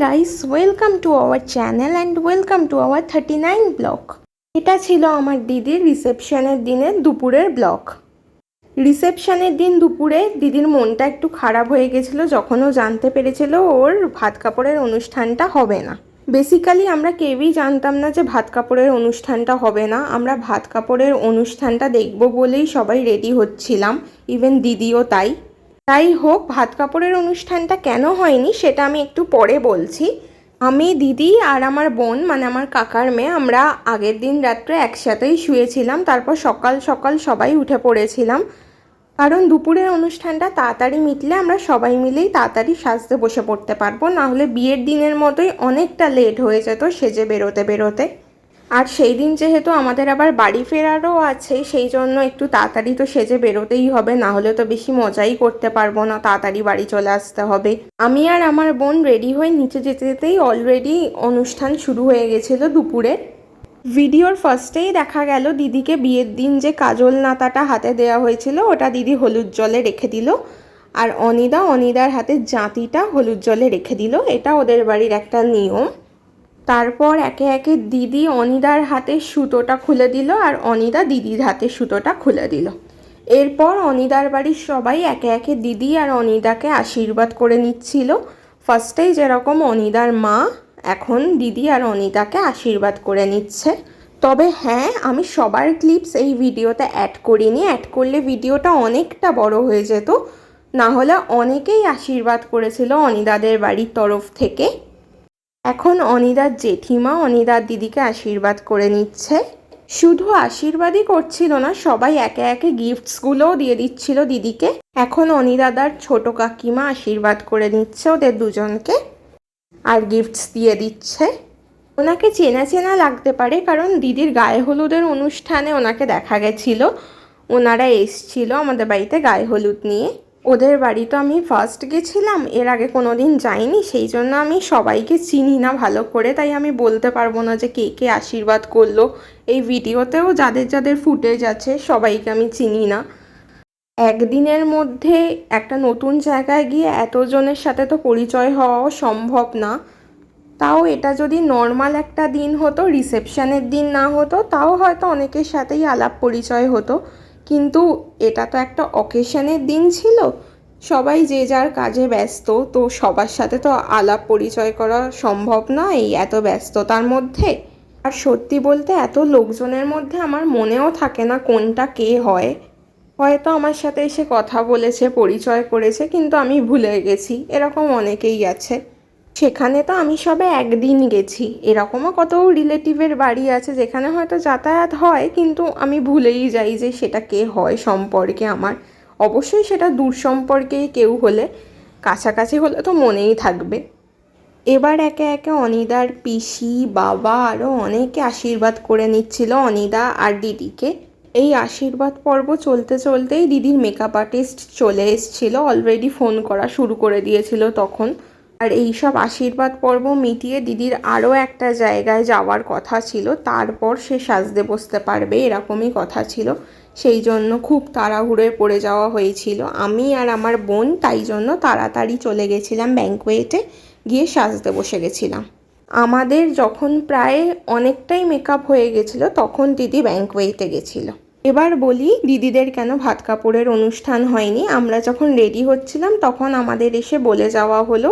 Guys welcome to our channel and welcome to our thirty nine block এটা ছিল আমার দিদির রিসেপশনের দিনের দুপুরের ব্লক রিসেপশনের দিন দুপুরে দিদির মনটা একটু খারাপ হয়ে গেছিল, যখন ও জানতে পেরেছিল ওর ভাত কাপড়ের অনুষ্ঠানটা হবে না। বেসিক্যালি আমরা কেউই জানতাম না যে ভাত কাপড়ের অনুষ্ঠানটা হবে না। আমরা ভাত কাপড়ের অনুষ্ঠানটা দেখব বলেই সবাই রেডি হচ্ছিলাম ইভেন দিদিও তাই। তাই হোক, ভাত কাপড়ের অনুষ্ঠানটা কেন হয়নি সেটা আমি একটু পরে বলছি। আমি দিদি আর আমার বোন মানে আমার কাকার মেয়ে, আমরা আগের দিন রাত্রে একসাথেই শুয়েছিলাম, তারপর সকাল সকাল সবাই উঠে পড়েছিলাম। কারণ দুপুরের অনুষ্ঠানটা তাড়াতাড়ি মিটলে আমরা সবাই মিলেই তাড়াতাড়ি সাজতে বসে পড়তে পারব না হলে বিয়ের দিনের মতোই অনেকটা লেট হয়ে যেত সেজে বেরোতে বেরোতে। আর সেই দিন যেহেতু আমাদের আবার বাড়ি ফেরারও আছে, সেই জন্য একটু তাড়াতাড়ি তো সেজে বেরোতেই হবে, না হলে তো বেশি মজাই করতে পারব না, তাড়াতাড়ি বাড়ি চলে আসতে হবে। আমি আর আমার বোন রেডি হয়ে নিচে যেতে যেতেই অলরেডি অনুষ্ঠান শুরু হয়ে গেছিল দুপুরে। ভিডিওর ফার্স্টেই দেখা গেল দিদিকে বিয়ের দিন যে কাজল নাতাটা হাতে দেওয়া হয়েছিল, ওটা দিদি হলুদ জলে রেখে দিল। আর অনিদা, অনিদার হাতে জাঁতিটা হলুদ জলে রেখে দিল, এটা ওদের বাড়ির একটা নিয়ম। তারপর একে একে দিদি অনিদার হাতে সুতোটা খুলে দিল আর অনিদা দিদির হাতে সুতোটা খুলে দিল। এরপর অনিদার বাড়ির সবাই একে একে দিদি আর অনিদাকে আশীর্বাদ করে নিচ্ছিল। ফার্স্টেই যেরকম অনিদার মা, এখন দিদি আর অনিদাকে আশীর্বাদ করে নিচ্ছে। তবে হ্যাঁ আমি সবার ক্লিপস এই ভিডিওতে অ্যাড করিনি। অ্যাড করলে ভিডিওটা অনেকটা বড় হয়ে যেত। না হলে অনেকেই আশীর্বাদ করেছিল অনিদাদের বাড়ির তরফ থেকে। এখন অনিদার জেঠিমা অনিদার দিদিকে আশীর্বাদ করে নিচ্ছে। শুধু আশীর্বাদই করছিল না, সবাই একে একে গিফটসগুলোও দিয়ে দিচ্ছিল দিদিকে। এখন অনিদাদার ছোট কাকিমা আশীর্বাদ করে নিচ্ছে ওদের দুজনকে আর গিফটস দিয়ে দিচ্ছে। ওনাকে চেনা চেনা লাগতে পারে, কারণ দিদির গায়ে হলুদের অনুষ্ঠানে ওনাকে দেখা গেছিল। ওনারা এসছিল আমাদের বাড়িতে গায়ে হলুদ নিয়ে। ওদের বাড়ি তো আমি ফার্স্ট গেছিলাম, এর আগে কোনো দিন যাইনি, সেই জন্য আমি সবাইকে চিনি না ভালো করে, তাই আমি বলতে পারব না যে কে কে আশীর্বাদ করল। এই ভিডিওতেও যাদের যাদের ফুটেজ আছে, সবাইকে আমি চিনি না। একদিনের মধ্যে একটা নতুন জায়গায় গিয়ে এতজনের সাথে তো পরিচয় হওয়াও সম্ভব না। তাও এটা যদি নর্মাল একটা দিন হতো রিসেপশনের দিন না হতো, তাও হয়তো অনেকের সাথেই আলাপ পরিচয় হতো। কিন্তু এটা তো একটা অকেশনের দিন ছিল। সবাই যে যার কাজে ব্যস্ত, তো সবার সাথে তো আলাপ পরিচয় করা সম্ভব নয় এই এত ব্যস্ততার মধ্যে। আর সত্যি বলতে এত লোকজনের মধ্যে আমার মনেও থাকে না কোনটা কে হয়। হয়তো আমার সাথে এসে কথা বলেছে, পরিচয় করেছে, কিন্তু আমি ভুলে গেছি। এরকম অনেকেই আছে। সেখানে তো আমি সবে একদিন গেছি। এরকমও কত রিলেটিভের বাড়ি আছে যেখানে হয়তো যাতায়াত হয়, কিন্তু আমি ভুলেই যাই যে সেটা কে হয় সম্পর্কে আমার। অবশ্যই সেটা দূর সম্পর্কেই কেউ হলে কাছাকাছি হলে তো মনেই থাকবে। এবার একে একে অনিদার পিসি, বাবা আরও অনেকে আশীর্বাদ করে নিচ্ছিল অনিদা আর দিদিকে। এই আশীর্বাদ পর্ব চলতে চলতেই দিদির মেকআপ আর্টিস্ট চলে এসেছিল অলরেডি ফোন করা শুরু করে দিয়েছিল তখন। আর এই সব আশীর্বাদ পর্ব মিটিয়ে দিদির আরও একটা জায়গায় যাওয়ার কথা ছিল, তারপর সে সাজতে বসতে পারবে, এরকমই কথা ছিল। সেই জন্য খুব তাড়াহুড়োয় পড়ে যাওয়া হয়েছিল। আমি আর আমার বোন তাই জন্য তাড়াতাড়ি চলে গেছিলাম ব্যাঙ্কওয়েটে গিয়ে সাজতে বসে গেছিলাম। আমাদের যখন প্রায় অনেকটাই মেকআপ হয়ে গেছিল, তখন দিদি ব্যাঙ্কওয়েটে গেছিল। এবার বলি, দিদিদের কেন ভাত কাপড়ের অনুষ্ঠান হয়নি? আমরা যখন রেডি হচ্ছিলাম, তখন আমাদের এসে বলে যাওয়া হলো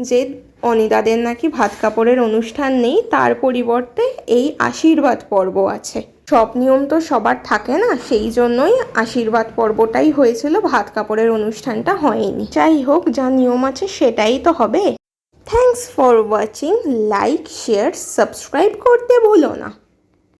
যে অনিদাদের নাকি ভাত কাপড়ের অনুষ্ঠান নেই, তার পরিবর্তে এই আশীর্বাদ পর্ব আছে। সব নিয়ম তো সবার থাকে না, সেই জন্যই আশীর্বাদ পর্বটাই হয়েছিল, ভাত কাপড়ের অনুষ্ঠানটা হয়নি। যাই হোক, যা নিয়ম আছে সেটাই তো হবে। Thanks for watching like share subscribe করতে ভুলো না।